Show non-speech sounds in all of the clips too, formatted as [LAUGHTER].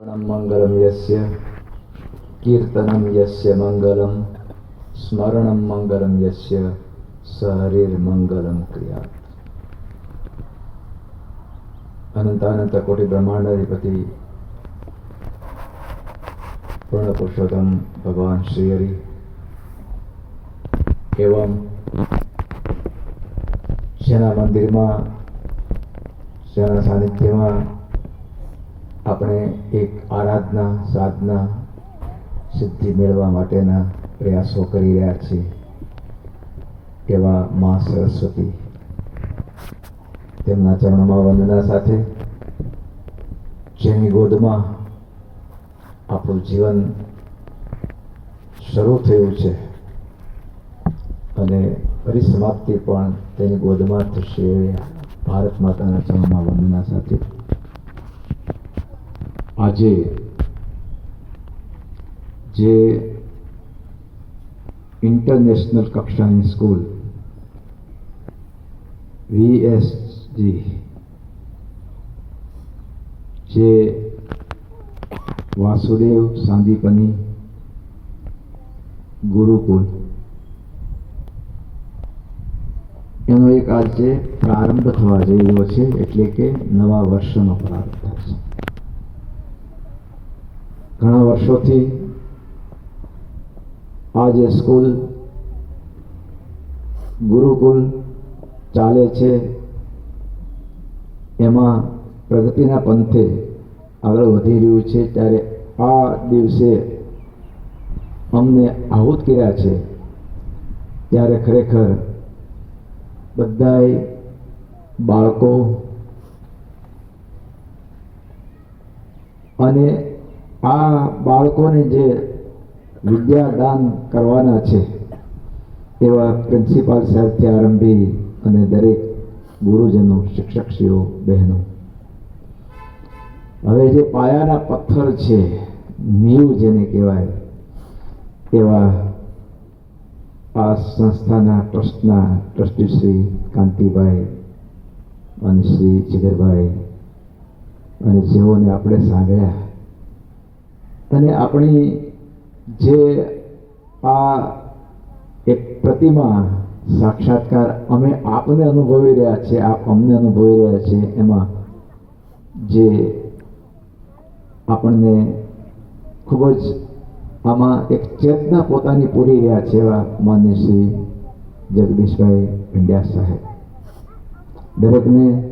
મંગલમ યસ્ય કીર્તનમ યસ્ય મંગલમ સ્મરણમ મંગલમ યસ્ય સહરીર મંગલમ ક્રિયા અનંતાનંત કોટી બ્રહ્માંડાધિપતિ પૂર્ણ પુરુષોત્તમ ભગવાન શ્રી હરિ એવમ જેના મંદિરમાં જેના સાનિધ્યમાં આપણે એક આરાધના, સાધના, સિદ્ધિ મેળવવા માટેના પ્રયાસો કરી રહ્યા છીએ એવા મા સરસ્વતી. તેમના ચરણમાં વંદના સાથે જેની ગોદમાં આપણું જીવન શરૂ થયું છે અને પરિસમાપ્તિ પણ તેની ગોદમાં થશે. ભારત માતાના ચરણમાં વંદના સાથે. આજે જે ઇન્ટરનેશનલ કક્ષાની સ્કૂલ વીએસજી જે વાસુદેવ સાંદીપની ગુરુકુલ એનો એક આજે પ્રારંભ થવા જઈ રહ્યો છે, એટલે કે નવા વર્ષનો પ્રારંભ થશે ઘણા વર્ષોથી આ જે સ્કૂલ, ગુરુકુલ ચાલે છે. એમાં પ્રગતિના પંથે આગળ વધી રહ્યું છે. ત્યારે આ દિવસે અમને આહુત કર્યા છે. ત્યારે ખરેખર બધાય બાળકો અને આ બાળકોને જે વિદ્યાદાન કરવાના છે, એવા પ્રિન્સિપાલ સાહેબથી આરંભી અને દરેક ગુરુજનો, શિક્ષકશ્રીઓ, બહેનો. હવે જે પાયાના પથ્થર છે, નીવ જેને કહેવાય, એવા આ સંસ્થાના ટ્રસ્ટના ટ્રસ્ટી શ્રી કાંતિભાઈ અને શ્રી જીગરભાઈ અને જેઓને આપણે સાંભળ્યા અને આપણી જે આ એક પ્રતિમા સાક્ષાત્કાર અમે આપને અનુભવી રહ્યા છીએ, આપ અમને અનુભવી રહ્યા છીએ, એમાં જે આપણને ખૂબ જ આમાં એક ચેતના પોતાની પૂરી રહ્યા છે એવા માન્ય શ્રી જગદીશભાઈ ભંડિયા સાહેબ. દરેકને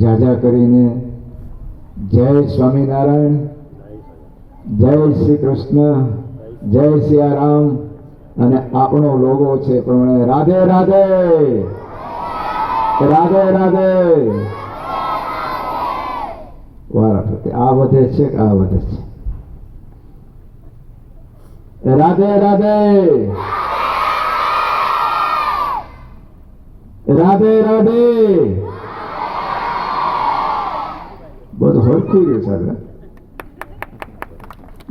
જાજા કરીને જય સ્વામિનારાયણ. જય શ્રી કૃષ્ણ, જય સિયારામ. અને આપણો લોગો છે પ્રમાણે રાધે રાધે. રાધે રાધે. વારા પ્રત્યે આ વધે છે આ વધે છે? રાધે રાધે. રાધે રાધે. બધું હરખું રહ્યું સાહેબ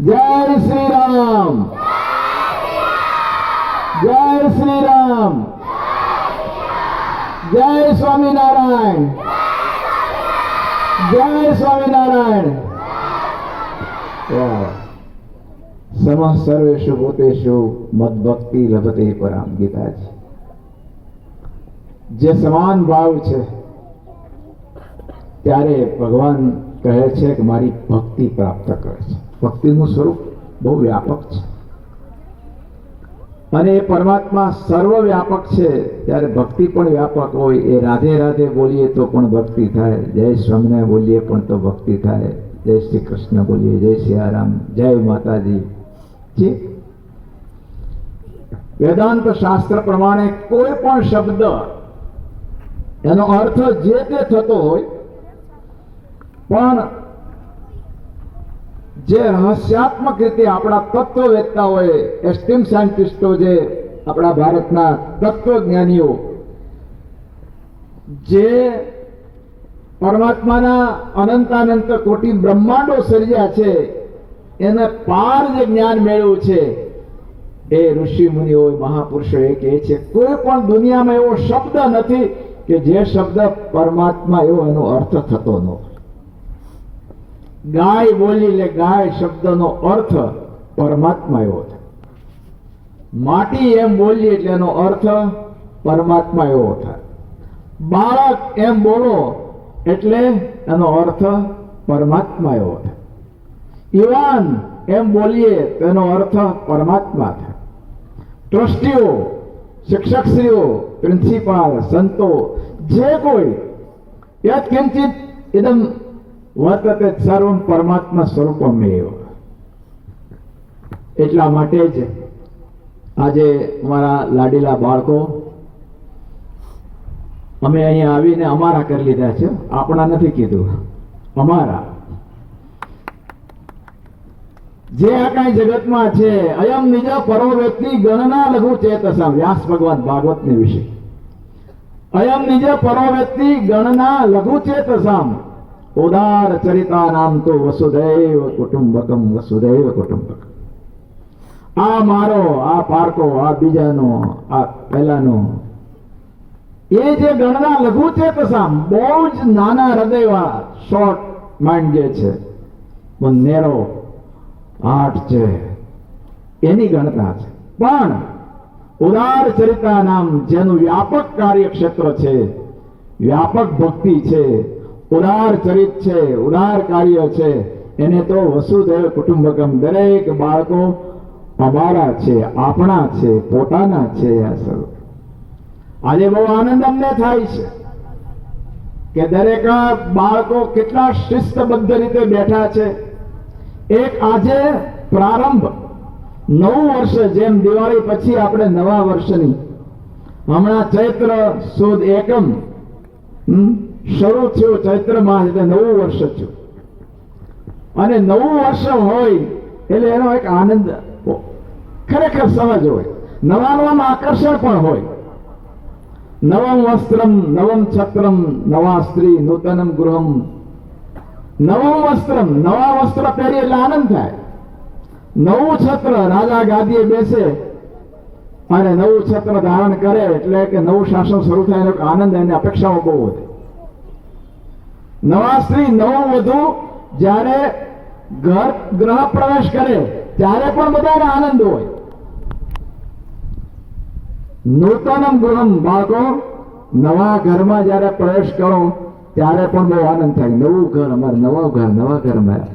જય શ્રી રામ. જય શ્રી રામ. જય સ્વામિનારાયણ. જય સ્વામિનારાયણ. સમા સર્વેશુ ભૂતેશુ મદભક્તિ લભતે પરામ ગીતાજી. જે સમાન ભાવ છે, ત્યારે ભગવાન કહે છે કે મારી ભક્તિ પ્રાપ્ત કરે છે. ભક્તિનું સ્વરૂપ બહુ વ્યાપક છે. અને એ પરમાત્મા સર્વવ્યાપક છે, ત્યારે ભક્તિ પણ વ્યાપક હોય, એ રાધે રાધે બોલીએ તો પણ ભક્તિ થાય, જય સ્વામિનારાયણ બોલીએ પણ તો ભક્તિ થાય, જય શ્રી કૃષ્ણ બોલીએ, જય સિયારામ જય માતાજી. વેદાંત શાસ્ત્ર પ્રમાણે કોઈ પણ શબ્દ, એનો અર્થ જે તે થતો હોય, પણ જે રહસ્યાત્મક રીતે આપણા તત્વવેત્તાઓએ એસ્ટીમ સાયન્ટિસ્ટો જે આપણા ભારતના તત્વજ્ઞાનીઓ, જે પરમાત્માના અનંતાનંત કોટી બ્રહ્માંડો સર્જ્યા છે, એને પાર જે જ્ઞાન મેળવ્યું છે, એ ઋષિ મુનિઓ, મહાપુરુષો એ કહે છે, કોઈ પણ દુનિયામાં એવો શબ્દ નથી કે જે શબ્દ પરમાત્મા એવો એનો અર્થ થતો ન હોય. ગાય બોલી એટલે ગાય શબ્દનો અર્થ પરમાત્મા એવો થાય માટી એમ બોલીએ એટલે એનો અર્થ પરમાત્મા એવો થાય. બાળક એમ બોલો એટલે એનો અર્થ પરમાત્મા એવો થાય. યુવાન એમ બોલીએ તો એનો અર્થ પરમાત્મા થાય. ટ્રસ્ટીઓ, શિક્ષકશ્રીઓ, પ્રિન્સિપાલ, સંતો, જે કોઈ યત કિંચિત ઇદમ વર્તતે સર્વમ પરમાત્મા સ્વરૂપમેવ એટલા માટે જ આજે મારા લાડીલા બાળકો, અમે અહીંયા આવીને અમારા કરી લીધા છે. આપણા નથી કીધું. અમારા. જે આ કાંઈ જગતમાં છે, અયમ નિજા પરો વ્યક્તિ ગણના લઘુ ચેતસા, વ્યાસ ભગવાન ભાગવતની વિશે. અયમ નિજ પરો વ્યક્તિ ગણના લઘુ ચેતસામ. ઉદાર ચરિતા નામ તો વસુદૈવ કુટુંબકમ વસુદૈવ કુટુંબકમ. આ મારો, આ પારકો, આ બીજાનો, આ પહેલાનો. એ જે ગણના લઘુ ચેતસામ બહુ જ નાના હૃદયવાળા શોર્ટ માઇન્ડ જે છે, પણ નેરો આઠ છે. એની ગણતા છે. પણ ઉદાર ચરિતા નામ જેનું વ્યાપક કાર્યક્ષેત્ર છે, વ્યાપક ભક્તિ છે ઉદાર ચરિત છે ઉદાર કાર્ય છે. એને તો વસુદેવ કુટુંબકમ, દરેક બાળકો અમારા છે, આપણા છે, પોતાના છે આ સર્વ. આજે બહુ આનંદ અમને થાય છે કે દરેક બાળકો કેટલા શિસ્તબદ્ધ રીતે બેઠા છે. એક આજે પ્રારંભ નવું વર્ષ જેમ દિવાળી પછી આપણે નવા વર્ષની. હમણાં ચૈત્ર સુદ એકમ શરૂ થયું ચૈત્ર માસ એટલે નવું વર્ષ થયું. અને નવું વર્ષ હોય એટલે એનો એક આનંદ ખરેખર સહજ હોય. નવા નવામાં આકર્ષણ પણ હોય. નવમ વસ્ત્રમ, નવમ છત્રમ, નવા સ્ત્રી, નૂતનમ ગૃહમ. નવમ વસ્ત્રમ, નવા વસ્ત્ર પહેરી એટલે આનંદ થાય. નવું છત્ર, રાજા ગાદીએ બેસે અને નવું છત્ર ધારણ કરે એટલે કે નવું શાસન શરૂ થાય એનો આનંદ એની અપેક્ષાઓ બહુ વધે. નવા સ્ત્રી નવો વધુ જ્યારે ઘર ગ્રહ પ્રવેશ કરે, ત્યારે પણ બધાને આનંદ હોય. નૂતનમ ગુણમ બાળકો, નવા ઘરમાં જ્યારે પ્રવેશ કરો, ત્યારે પણ બહુ આનંદ થાય. નવું ઘર અમારે, નવા ઘર નવા ઘર અમારે.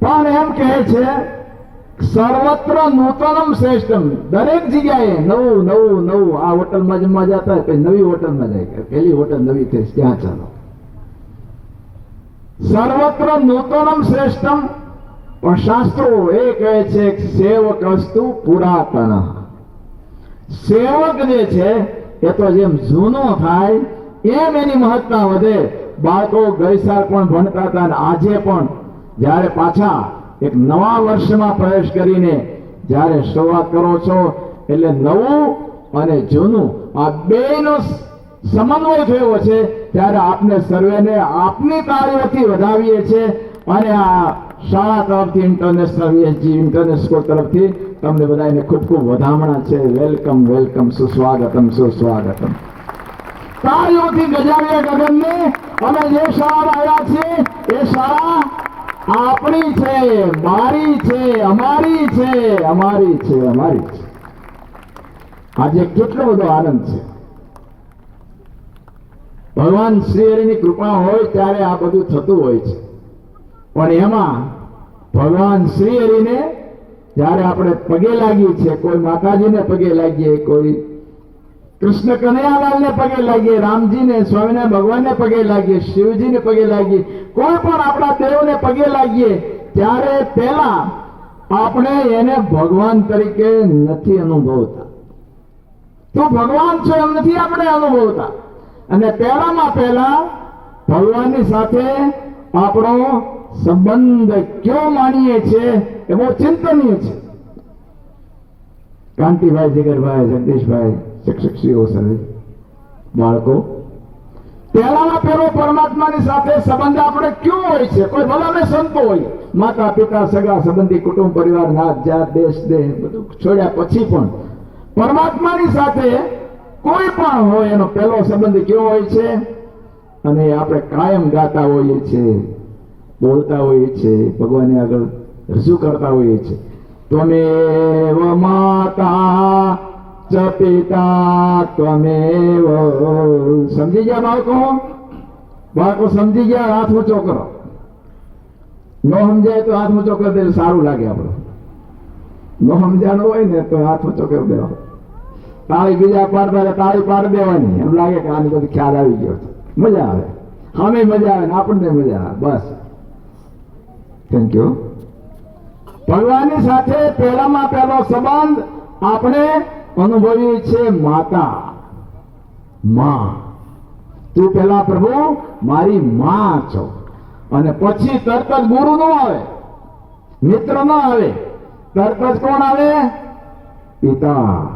પણ એમ કહે છે સર્વત્ર નૂતનમ શ્રેષ્ઠમ. દરેક જગ્યાએ નવું નવું નવું. આ હોટલમાં જમવા જતા હોય નવી હોટલમાં જાય. પેલી હોટલ નવી થઈ, ત્યાં ચાલો. સર્વત્ર નૂતનમ શ્રેષ્ઠમ. પણ શાસ્ત્રો એ કહે છે સેવક વસ્તુ પુરાતન. સેવક જે છે, એ તો જેમ જૂનો થાય, એમ એની મહત્તા વધે. બાળકો ગઈસાર પણ ભણતા હતા અને આજે પણ, જ્યારે પાછા એક નવા વર્ષમાં પ્રવેશ કરીને જ્યારે શરૂઆત કરો છો, એટલે નવું અને જૂનું, આ બેનો સમન્વય થયો છે, ત્યારે આપને સર્વેને આપની તાળીઓથી વધાવીએ છીએ અને આ શાળા તરફથી ઇન્ટરનેશનલ વીએસજી ઇન્ટરનેશનલ સ્કૂલ તરફથી તમને બધાને ખૂબ ખૂબ વધામણા છે. વેલકમ વેલકમ સુસ્વાગતમ સુસ્વાગતમ. તાળીઓથી ગજાવીએ ગગનને. અમે જે શાળામાં આવ્યા છીએ, એ શાળા આપણી છે, મારી છે, અમારી છે અમારી છે અમારી છે. આજે કેટલો બધો આનંદ છે. ભગવાન શ્રી હરિની કૃપા હોય ત્યારે આ બધું થતું હોય છે. પણ એમાં ભગવાન શ્રી હરિને જ્યારે આપણે પગે લાગીએ છીએ, કોઈ માતાજીને પગે લાગીએ, કોઈ કૃષ્ણ કનૈયાલાલને પગે લાગીએ રામજીને સ્વામિનારાયણ ભગવાનને પગે લાગીએ શિવજીને પગે લાગીએ કોઈ પણ આપણા દેવને પગે લાગીએ, ત્યારે પહેલા આપણે એને ભગવાન તરીકે નથી અનુભવતા. તો ભગવાન છો એમ નથી આપણે અનુભવતા. અને પહેલામાં પહેલા ભગવાનની સાથે આપણો સંબંધ કયો માનીએ છીએ એ બહુ ચિંતનીય છે. કાંતિભાઈ જીગરભાઈ જગદીશભાઈ શિક્ષકશ્રીઓ સાથે બાળકો પહેલાના પહેલો પરમાત્માની સાથે સંબંધ આપણે કયો હોય છે? કોઈ ભલાને સંતો હોય? માતા પિતા સગા સંબંધી, કુટુંબ, પરિવાર, નાત, જાત, દેશ, દેહ, બધું છોડ્યા પછી પણ પરમાત્માની સાથે કોઈ પણ હોય એનો પહેલો સંબંધ કેવો હોય છે? અને આપણે કાયમ ગાતા હોઈએ છીએ, બોલતા હોઈએ છીએ, ભગવાનને આગળ રજૂ કરતા હોઈએ છીએ. ત્વમેવ માતા ચ પિતા ત્વમેવ સમજી ગયા બાળકો બાળકો સમજી ગયા હાથ ઊંચો કરો ન સમજાય તો હાથ ઊંચો કરી દે સારું લાગે આપણે. ન સમજાણું હોય ને તો હાથ ઊંચો કરી દેવા તાળી બીજા પાડતા તાળી પાડ દેવાની. એમ લાગે કે આની બધી ખ્યાલ આવી ગયો છે. મજા આવે. અમે મજા આવે ને આપણને મજા આવે. બસ. થેન્ક યુ ભગવાનની સાથે પહેલામાં પહેલો સંબંધ આપણે અનુભવી છે માતા. માં. તું પેલા પ્રભુ, મારી માં છો. અને પછી તરત જ ગુરુ નો આવે. મિત્ર ન આવે. તરત જ કોણ આવે? પિતા.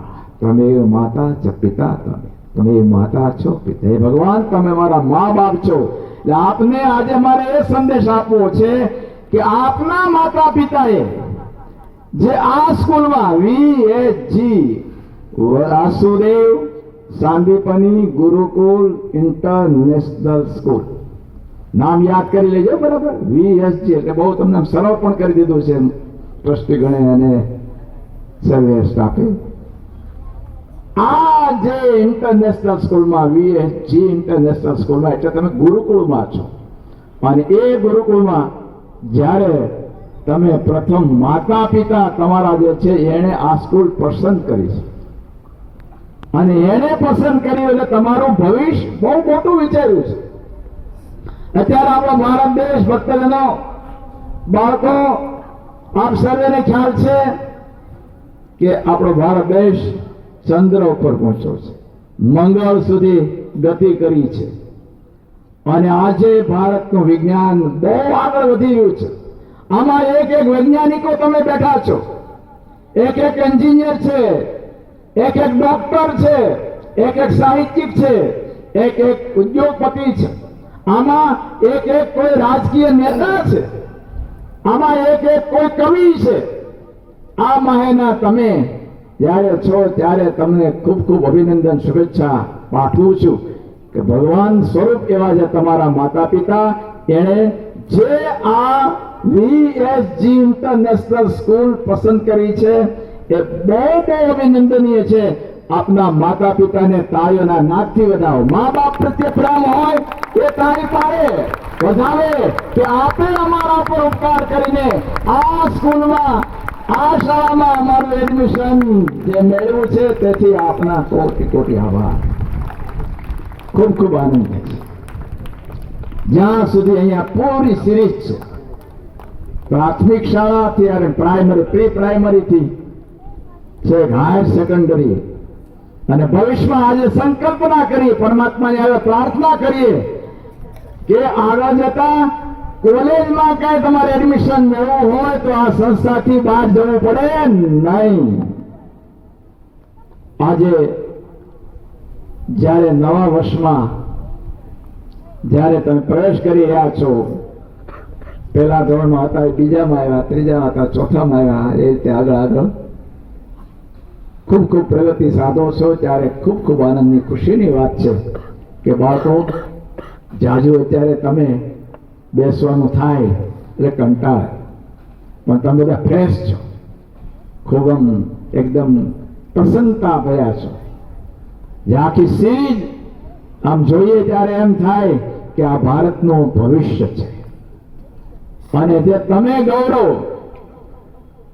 તમે માતા પિતા તમે. તમે માતા છો પિતા. હે ભગવાન, તમે મારા મા બાપ છો. એટલે આપને આજે મારે એ સંદેશ આપવો છે કે આપના માતા પિતાએ જે આ સ્કૂલમાં V H G Vasudev Sandipani Gurukul international school. નામ યાદ કરી લેજો, બરાબર? વીએસજી એટલે બહુ તમને સરળ પણ કરી દીધું છે ટ્રસ્ટી ગણે અને સર્વે સ્ટાફે. આ જે ઇન્ટરનેશનલ સ્કૂલમાં વીએસજી ઇન્ટરનેશનલ સ્કૂલમાં, એટલે તમે ગુરુકુળમાં છો. અને એ ગુરુકુળમાં જ્યારે તમે પ્રથમ માતા પિતા તમારા જે છે એણે આ સ્કૂલ પસંદ કરી છે. અને એને પસંદ કર્યું એટલે તમારું ભવિષ્ય બહુ મોટું વિચાર્યું છે. અત્યારે આપણો ભારત દેશ ભક્તજનો બાળકો, આપ સર્વેને ખ્યાલ છે કે આપણો ભારત દેશ ચંદ્ર ઉપર પહોંચ્યો છે. મંગળ સુધી ગતિ કરી છે. અને આજે ભારતનું વિજ્ઞાન બહુ આગળ વધી રહ્યું છે. આમાં એક એક વૈજ્ઞાનિકો તમે બેઠા છો. એક એક એન્જિનિયર છે, એક એક ડોક્ટર છે, એક એક સાહિત્યિક છે, એક એક ઉદ્યોગપતિ છે. આમાં એક એક કોઈ રાજકીય નેતા છે. આમાં એક એક કોઈ કવિ છે. આ માહેના તમે જ્યારે છો ત્યારે તમને ખૂબ ખૂબ અભિનંદન, શુભેચ્છા પાઠવું છું કે ભગવાન સ્વરૂપ એવા છે તમારા માતા પિતા એણે જે આ વીએસજી ઇન્ટરનેશનલ સ્કૂલ પસંદ કરી છે. એ બહુ બહુ અભિનંદનીય છે. આપના માતા પિતાને તાળીઓના નાદથી વધાવો. મા બાપ પ્રત્યે પ્રેમ હોય એ તાળી પાડે. વધાવે કે આપે અમારા પર ઉપકાર કરીને આ સ્કૂલમાં, આ શાળામાં અમારું એડમિશન જે મેળવ્યું છે, તેથી આપના કોટી કોટી આભાર. ખૂબ ખૂબ આનંદ છે. જ્યાં સુધી અહીંયા પૂરી સિરીઝ છે. પ્રાથમિક શાળા અને પ્રાઇમરી પ્રી પ્રાઇમરીથી છેક હાયર સેકન્ડરી. અને ભવિષ્યમાં આજે સંકલ્પના કરીએ, પરમાત્માને હવે પ્રાર્થના કરીએ કે આગળ જતા કોલેજમાં કઈ તમારે એડમિશન મેળવવું હોય તો આ સંસ્થાથી બહાર જવું પડે નહીં. આજે જ્યારે નવા વર્ષમાં જ્યારે તમે પ્રવેશ કરી રહ્યા છો, પહેલા ધોરણમાં હતા બીજામાં આવ્યા, ત્રીજામાં હતા, ચોથામાં આવ્યા, એ રીતે આગળ આગળ. ખૂબ ખૂબ પ્રગતિ સાધો છો, ત્યારે ખૂબ ખૂબ આનંદની, ખુશીની વાત છે કે બાળકો, જાજુ અત્યારે તમે બેસવાનું થાય એટલે કંટાળ. પણ તમે બધા ફ્રેશ છો. ખૂબ આમ એકદમ પ્રસન્નતા ભર્યા છો. જે આખી સિરીજ આમ જોઈએ ત્યારે એમ થાય કે આ ભારતનું ભવિષ્ય છે. અને જે તમે ગૌરવ,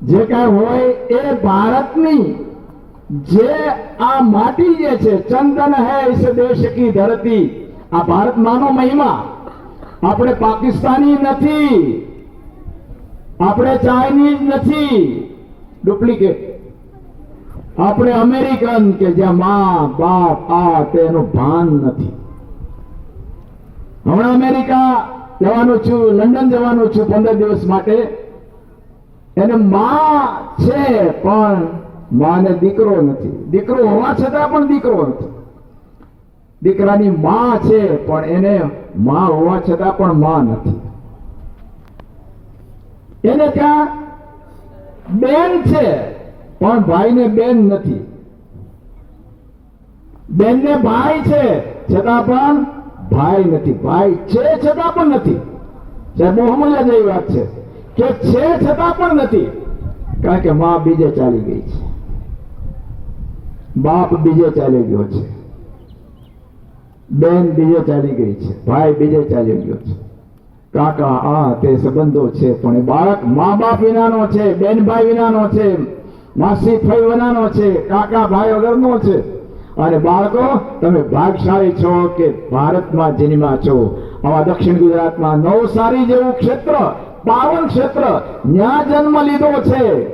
જે કઈ હોય એ ભારતની જે આ માટી જે છે, ચંદન હે ઇસ દેશ કી ધરતી, આ ભારત માનો મહિમા. આપણે પાકિસ્તાની નથી. આપણે ચાઇનીઝ નથી. ડુપ્લિકેટ. આપણે અમેરિકન કે જ્યાં મા બાપ આ તેનું ભાન નથી. હમણાં અમેરિકા જવાનું છું, લંડન જવાનું છું પંદર દિવસ માટે. એને માં છે, પણ માને દીકરો નથી. દીકરો હોવા છતાં પણ દીકરો નથી. દીકરાની માં છે, પણ એને માં હોવા છતાં પણ માં નથી. એને ત્યાં બેન છે, પણ ભાઈને બેન નથી. બેનને ભાઈ છે, છતાં પણ ભાઈ નથી, ભાઈ છે છતાં પણ નથી. સાહેબ બહુ સમજવા જેવી વાત છે કે છે છતાં પણ નથી, કારણ કે માં બીજે ચાલી ગઈ છે. બાપ બીજે ચાલી ગયો છે. બેન બીજે ચાલી ગઈ છે. ભાઈ બીજે ચાલી ગયો છે. કાકા, આ તે સંબંધો છે, પણ બાળક મા બાપ વિનાનો છે, બેન ભાઈ વિનાનો છે, માસી ફઈ વિનાનો છે, કાકા ભાઈ વગરનો છે. અને બાળકો તમે ભાગશાળી છો કે ભારતમાં જન્મા છો? આવા દક્ષિણ ગુજરાતમાં નવસારી જેવું ક્ષેત્ર પાવન ક્ષેત્ર ન્યા જન્મ લીધો છે.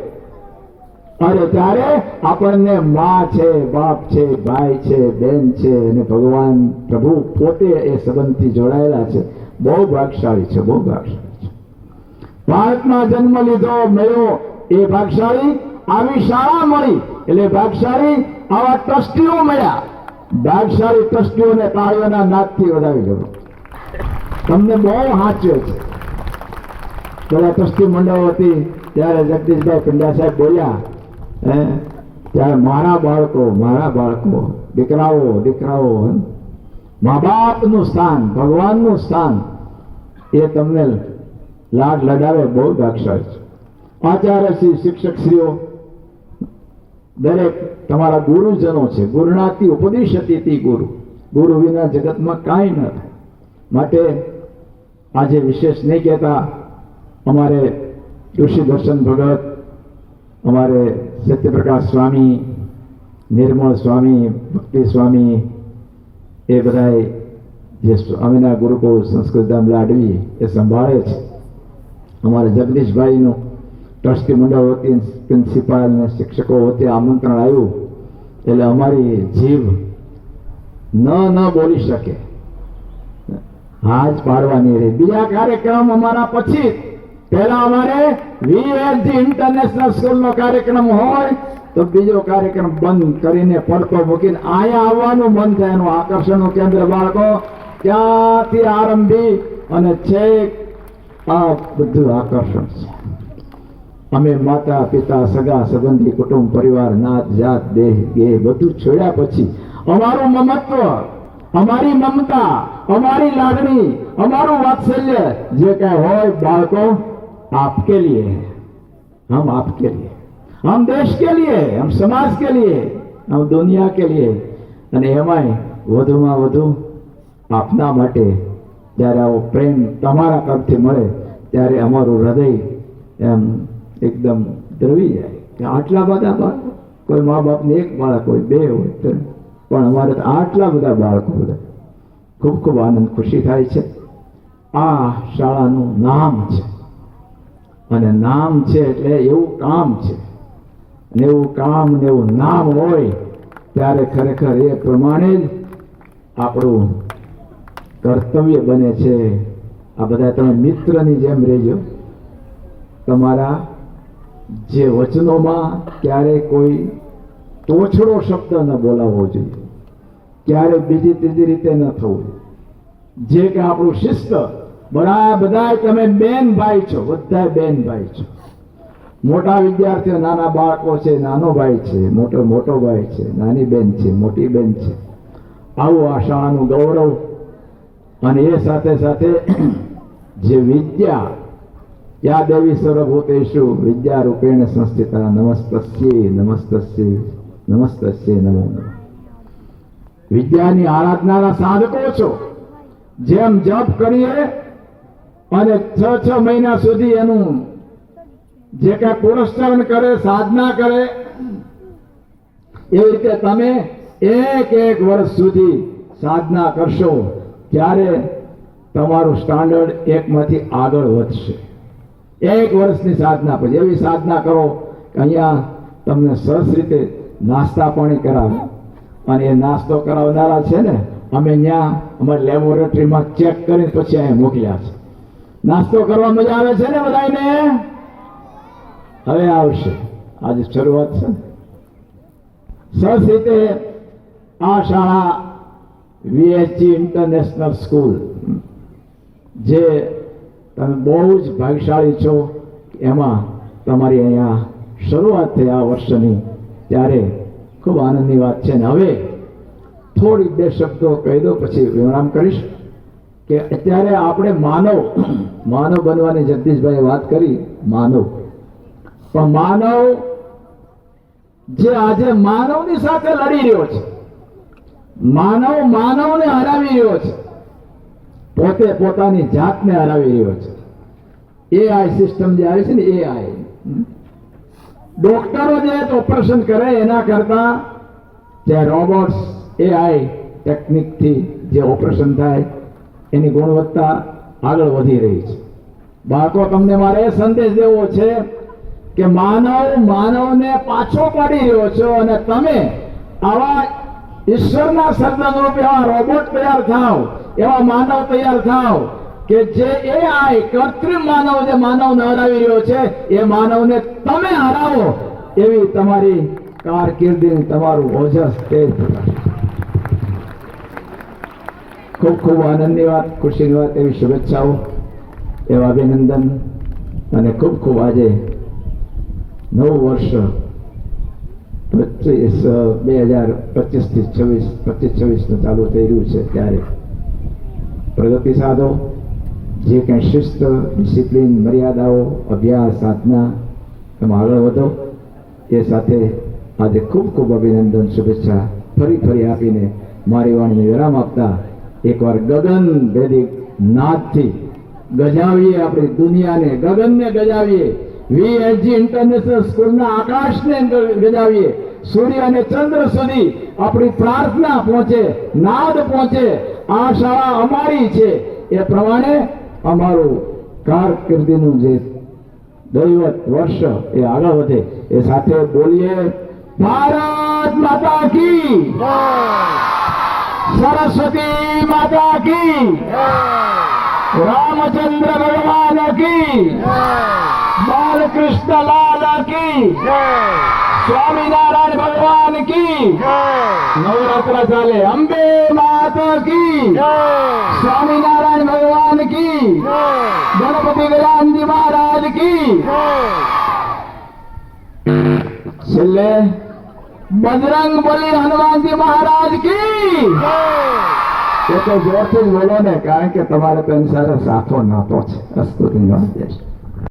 અને ત્યારે આપણને માં છે બાપ છે ભાઈ છે બેન છે અને ભગવાન પ્રભુ પોતે એ સંબંધથી જોડાયેલા છે. બહુ ભાગશાળી છે બહુ ભાગશાળી છે. ભારતમાં જન્મ લીધો મળ્યો એ ભાગશાળી આવી શાળા મળી. એટલે ભાગશાળી આવા ટ્રસ્ટીઓ મળ્યા. ભાગશાળી ટ્રસ્ટીઓને તાળીઓના નાદથી વધાવી દેવો તમને બહુ હાચ્યો છે. પેલા ટ્રસ્ટી મંડળ હતી, ત્યારે જગદીશભાઈ પંડ્યા સાહેબ બોલ્યા, હે, ત્યારે મારા બાળકો મારા બાળકો, દીકરાઓ દીકરાઓ. મા બાપનું સ્થાન, ભગવાનનું સ્થાન, એ તમને લાડ લડાવે બહુ ભાગશાળી છે. આચાર્ય શ્રી શિક્ષક શ્રીઓ દરેક તમારા ગુરુજનો છે. ગુરુનાથી ઉપદેશતી હતી ગુરુ. ગુરુ વિના જગતમાં કાંઈ ન થાય. માટે આજે વિશેષ નહીં કહેતા, અમારે ઋષિ દર્શન ભગત, અમારે સત્યપ્રકાશ સ્વામી, નિર્મળ સ્વામી, ભક્તિ સ્વામી, એ બધાય જે સ્વામીના ગુરુકુળ સંસ્કૃતધામ લાડવી એ સંભાળે છે. અમારે જગદીશભાઈનું ટ્રસ્ટી મંડળ વતી પ્રિન્સિપાલ ને શિક્ષકો વતી આમંત્રણ આવ્યું એટલે અમારી જીભ ન ન બોલી શકે. હાજ પાડવાની રહી. બીજા કાર્યક્રમ અમારા પછી. પહેલા અમારે વીએલજી ઇન્ટરનેશનલ સ્કૂલનો કાર્યક્રમ હોય, તો બીજો કાર્યક્રમ બંધ કરીને પડતો મૂકીને અહીંયા આવવાનું મન થાય. એનું આકર્ષણનું કેન્દ્ર બાળકો ત્યાંથી આરંભી? અને છેક આ બધું આકર્ષણ છે. અમે માતા, પિતા, સગા, સંબંધી, કુટુંબ, પરિવાર નાથ જાત, દેહ, ગેહ બધું છોડ્યા પછી અમારું મમત્વ, અમારી મમતા, અમારી લાગણી, અમારું વાત્સલ્ય જે કઈ હોય બાળકો, આપકે લીએ હમ આપકે લીએ. હમ દેશ કે લીએ હમ સમાજ કે લીએ હમ દુનિયા કે લીએ અને એમાંય વધુમાં વધુ આપના માટે જ્યારે આવો પ્રેમ તમારા તરફથી મળે, ત્યારે અમારું હૃદય એમ એકદમ દ્રવી જાય. કે આટલા બધા બાળકો, કોઈ મા બાપને એક બાળક હોય, બે હોય પણ અમારે આટલા બધા બાળકો બધા ખૂબ ખૂબ આનંદ, ખુશી થાય છે. આ શાળાનું નામ છે. અને નામ છે એટલે એવું કામ છે. ને એવું કામ ને એવું નામ હોય, ત્યારે ખરેખર એ પ્રમાણે જ આપણું કર્તવ્ય બને છે. આ બધા તમે મિત્રની જેમ રહેજો. તમારા જે વચનોમાં ક્યારે કોઈ તોછડો શબ્દ ન બોલાવવો જોઈએ. ક્યારે બીજી ત્રીજી રીતે ન થવું જે કે આપણું શિસ્ત બધા બધા તમે બેન ભાઈ છો બધા બેન ભાઈ છો. મોટા વિદ્યાર્થીઓ, નાના બાળકો છે, નાનો ભાઈ છે, મોટો મોટો ભાઈ છે, નાની બેન છે, મોટી બેન છે. આવું આ શાળાનું ગૌરવ. અને એ સાથે સાથે જે વિદ્યા યા દેવી સર્વભૂતેશુ વિદ્યા રૂપેણ સંસ્થિતા નમસ્તસ્યે નમસ્તસ્યે નમસ્તસ્યે નમો વિદ્યાની આરાધનાના સાધકો છો। જેમ જપ કરીએ અને છ છ મહિના સુધી એનું જે કાંઈ પુરસ્કરણ કરે, સાધના કરે એવી રીતે તમે એક એક વર્ષ સુધી સાધના કરશો, ત્યારે તમારું સ્ટાન્ડર્ડ એકમાંથી આગળ વધશે। એક વર્ષની સાધના પછી એવી સાધના કરો અહીંયા તમને સરસ રીતે નાસ્તા પાણી કરાવે. અને એ નાસ્તો કરાવનારા છે ને, અમે ત્યાં અમારી લેબોરેટરીમાં ચેક કરીને પછી અહીંયા મોકલ્યા છે. નાસ્તો કરવા મજા આવે છે ને બધાને હવે આવશે. આજે શરૂઆત છે. સરસ રીતે આ શાળા વીએચજી ઇન્ટરનેશનલ સ્કૂલ, જે તમે બહુ જ ભાગ્યશાળી છો. એમાં તમારી અહીંયા શરૂઆત થઈ આ વર્ષની. ત્યારે ખૂબ આનંદની વાત છે. ને હવે થોડી બે શબ્દો કહી દો, પછી વિરામ કરીશ કે અત્યારે આપણે માનવ [CLEARS THROAT] માનવ બનવાની જગદીશભાઈ વાત કરી, માનવ. પણ માનવ જે આજે માનવની સાથે લડી રહ્યો છે, માનવ માનવને હરાવી રહ્યો છે પોતે પોતાની જાતને હરાવી રહ્યો છે. એઆઈ સિસ્ટમ જે આવે છે ને એઆઈ ડોક્ટરો જે ઓપરેશન કરે એના કરતા જે રોબોટ્સ એઆઈ ટેકનિકથી જે ઓપરેશન થાય, એની ગુણવત્તા આગળ વધી રહી છે. બાળકો, તમને મારે એ સંદેશ દેવો છે કે માનવ માનવને પાછો પાડી રહ્યો છો અને તમે આવા ઈશ્વરના સર્જન રૂપે એવા રોબોટ તૈયાર થાવ, એવા માનવ તૈયાર થાવ કે જે એ આય કૃત્રિમ માનવ જે માનવને હરાવી રહ્યો છે, એ માનવને તમે હરાવો એવી તમારી કારકિર્દી તમારું ઓજસ તેજ ખૂબ ખૂબ આનંદની વાત, ખુશીની વાત, એવી શુભેચ્છાઓ, એવા અભિનંદન અને ખૂબ ખૂબ આજે નવું વર્ષ પચીસ બે હજાર પચીસથી છવ્વીસ, પચીસ છવ્વીસનું ચાલુ થઈ રહ્યું છે ત્યારે. પ્રગતિ સાધો, જે કંઈ શિસ્ત, ડિસિપ્લિન, મર્યાદાઓ, અભ્યાસ, સાધના એમાં આગળ વધો, એ સાથે આજે ખૂબ ખૂબ અભિનંદન, શુભેચ્છા ફરી ફરી આપીને મારી વાણીને વિરામ આપતા એકવાર ગગન ભેદી નાદથી ગજાવીએ આપણી દુનિયાને, ગગનને ગજાવીએ. વીએસજી ઇન્ટરનેશનલ સ્કૂલના આકાશને અંદર ગજાવીએ સૂર્ય અને ચંદ્ર સુધી આપણી પ્રાર્થના પહોંચે, નાદ પહોંચે. આ શાળા અમારી છે. એ પ્રમાણે અમારું કારકિર્દીનું જે દૈવત વર્ષ એ આગળ વધે, એ સાથે બોલીએ, ભારત માતા કી! સરસ્વતી માતા કી! રામચંદ્ર ભગવાન કી! બાલકૃષ્ણ લાલ કી સ્વામિનારાયણ ભગવાન કી નવરાત્ર ચાલે અંબે માતા કી સ્વામિનારાયણ ભગવાન કી ગણપતિ ગજાનજી મહારાજ કી છેલ્લે બજરંગ બલી હનુમાનજી મહારાજ કી એ તો જોરથી બોલો ને કારણ કે તમારે તો સાથે નાતો છે અસ્તુ ધન્યવાદ જય શ્રી